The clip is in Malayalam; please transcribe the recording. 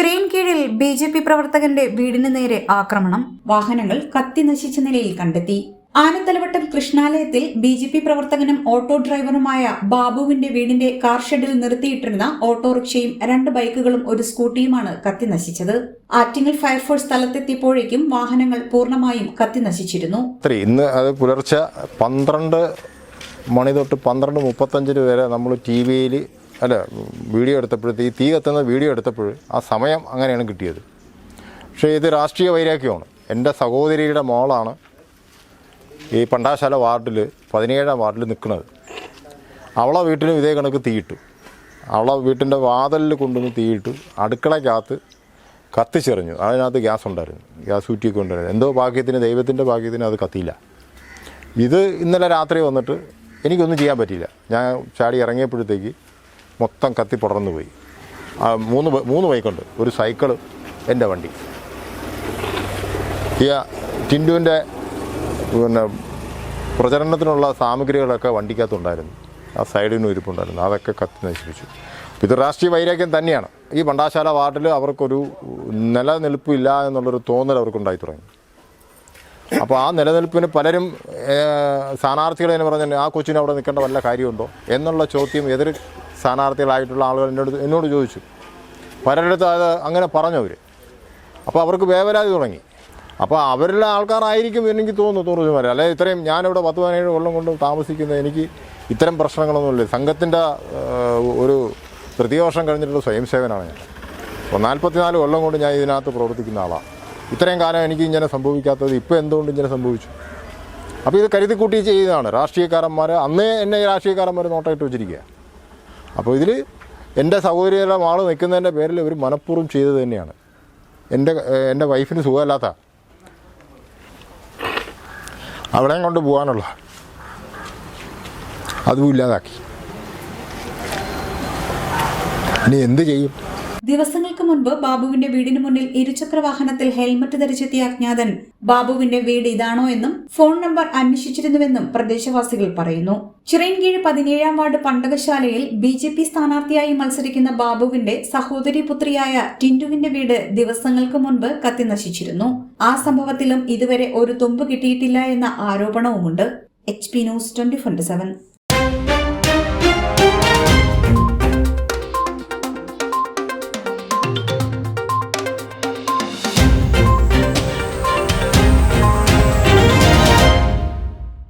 ചിറയൻകീഴിൽ ബി ജെ പി പ്രവർത്തകന്റെ വീടിന് നേരെ ആക്രമണം. വാഹനങ്ങൾ കത്തി നശിച്ച നിലയിൽ കണ്ടെത്തി. ആനത്തലവട്ടം കൃഷ്ണാലയത്തിൽ ബി ജെ പി പ്രവർത്തകനും ഓട്ടോ ഡ്രൈവറുമായ ബാബുവിന്റെ വീടിന്റെ കാർ ഷെഡിൽ നിർത്തിയിട്ടിരുന്ന ഓട്ടോറിക്ഷയും രണ്ട് ബൈക്കുകളും ഒരു സ്കൂട്ടിയുമാണ് കത്തി നശിച്ചത്. ആറ്റിങ്ങൽ ഫയർഫോഴ്സ് സ്ഥലത്തെത്തിയപ്പോഴേക്കും വാഹനങ്ങൾ പൂർണമായും കത്തി നശിച്ചിരുന്നു. ഇന്ന് അത് പുലർച്ചെ പന്ത്രണ്ട് മണി തൊട്ട് പന്ത്രണ്ട് മുപ്പത്തഞ്ചിന് വരെ നമ്മൾ ടി വിയിൽ അല്ല വീഡിയോ എടുത്തപ്പോഴത്തെ ഈ തീ കത്തുന്ന വീഡിയോ എടുത്തപ്പോൾ ആ സമയം അങ്ങനെയാണ് കിട്ടിയത്. പക്ഷേ ഇത് രാഷ്ട്രീയ വൈരാഗ്യമാണ്. എന്റെ സഹോദരിയുടെ മോളാണ് ഈ പണ്ടാശാല വാർഡിൽ പതിനേഴാം വാർഡിൽ നിൽക്കുന്നത്. അവളെ വീട്ടിലും ഇതേ കണക്ക് തീയിട്ടു അവളെ വീട്ടിന്റെ വാതലിൽ കൊണ്ടുവന്ന് തീയിട്ടു അടുക്കളയ്ക്കകത്ത് കത്തിച്ചെറിഞ്ഞു. അതിനകത്ത് ഗ്യാസ് ഉണ്ടായിരുന്നു. ഗ്യാസ് ഊറ്റിയൊക്കെ ഉണ്ടായിരുന്നു എന്തോ ഭാഗ്യത്തിന് ദൈവത്തിന്റെ ഭാഗ്യത്തിന് അത് കത്തിയില്ല. ഇത് ഇന്നലെ രാത്രി വന്നിട്ട് എനിക്കൊന്നും ചെയ്യാൻ പറ്റിയില്ല. ഞാൻ ചാടി ഇറങ്ങിയപ്പോഴത്തേക്ക് മൊത്തം കത്തി പുടർന്നു പോയി മൂന്ന് മൂന്ന് ബൈക്കുണ്ട്. ഒരു സൈക്കിൾ എന്റെ വണ്ടി. ഈ ടിൻഡുവിന്റെ പിന്നെ പ്രചരണത്തിനുള്ള സാമഗ്രികളൊക്കെ വണ്ടിക്കകത്തുണ്ടായിരുന്നു. ആ സൈഡിനും ഇരിപ്പുണ്ടായിരുന്നു. അതൊക്കെ കത്തി നശിപ്പിച്ചു. ഇത് രാഷ്ട്രീയ വൈരാഗ്യം തന്നെയാണ്. ഈ പണ്ടാശാല വാർഡിൽ അവർക്കൊരു നിലനിൽപ്പില്ല എന്നുള്ളൊരു തോന്നൽ അവർക്കുണ്ടായി തുടങ്ങി. അപ്പോൾ ആ നിലനിൽപ്പിന് പലരും സ്ഥാനാർത്ഥികളെന്ന് പറഞ്ഞാൽ ആ കൊച്ചിന് അവിടെ നിൽക്കേണ്ട വല്ല കാര്യമുണ്ടോ എന്നുള്ള ചോദ്യം എതിർ സ്ഥാനാർത്ഥികളായിട്ടുള്ള ആളുകൾ എന്നോട് എന്നോട് ചോദിച്ചു. പലരിടത്ത് അത് അങ്ങനെ പറഞ്ഞവർ അപ്പോൾ അവർക്ക് വേവലാതി തുടങ്ങി. അപ്പോൾ അവരിലെ ആൾക്കാരായിരിക്കും എനിക്ക് തോന്നുന്നു ടൂറിസം അല്ലെ ഇത്രയും ഞാനിവിടെ പത്ത് പതിനേഴ് കൊല്ലം കൊണ്ട് താമസിക്കുന്ന എനിക്ക് ഇത്തരം പ്രശ്നങ്ങളൊന്നുമില്ല സംഘത്തിന്റെ ഒരു തൃതീയ വർഷം കഴിഞ്ഞിട്ടുള്ള സ്വയം സേവനമാണ് ഞാൻ. അപ്പോൾ നാൽപ്പത്തിനാല് കൊല്ലം കൊണ്ട് ഞാൻ ഇതിനകത്ത് പ്രവർത്തിക്കുന്ന ആളാണ് ഇത്രയും കാലം എനിക്ക് ഇങ്ങനെ സംഭവിക്കാത്തത് ഇപ്പോൾ എന്തുകൊണ്ട് ഇങ്ങനെ സംഭവിച്ചു? അപ്പോൾ ഇത് കരുതിക്കൂട്ടി ചെയ്തതാണ്. രാഷ്ട്രീയക്കാരന്മാർ അന്നേ എന്നെ രാഷ്ട്രീയക്കാരന്മാർ നോട്ടായിട്ട് വെച്ചിരിക്കുക അപ്പോൾ ഇതിൽ എന്റെ സഹോദരിയുടെ ആൾ നിൽക്കുന്നതിന്റെ പേരിൽ ഒരു മനഃപൂർവം ചെയ്തത് തന്നെയാണ്. എന്റെ എന്റെ വൈഫിന് സുഖമല്ലാത്ത അവിടെയും കൊണ്ട് പോകാനുള്ള അതും ഇല്ലാതാക്കി. ഇനി എന്ത് ചെയ്യും? ദിവസങ്ങൾക്ക് മുൻപ് ബാബുവിന്റെ വീടിന് മുന്നിൽ ഇരുചക്ര വാഹനത്തിൽ ഹെൽമറ്റ് ധരിച്ചെത്തിയ അജ്ഞാതൻ. ബാബുവിന്റെ വീട് ഇതാണോ എന്നും ഫോൺ നമ്പർ അന്വേഷിച്ചിരുന്നുവെന്നും പ്രദേശവാസികൾ പറയുന്നു. ചിറയൻകീഴ് പതിനേഴാം വാർഡ് പണ്ടകശാലയിൽ ബി ജെ പി സ്ഥാനാർത്ഥിയായി മത്സരിക്കുന്ന ബാബുവിന്റെ സഹോദരി പുത്രിയായ ടിൻഡുവിന്റെ വീട് ദിവസങ്ങൾക്ക് മുൻപ് കത്തി നശിച്ചിരുന്നു. ആ സംഭവത്തിലും ഇതുവരെ ഒരു തുമ്പ് കിട്ടിയിട്ടില്ല എന്ന ആരോപണവുമുണ്ട്. H P news twenty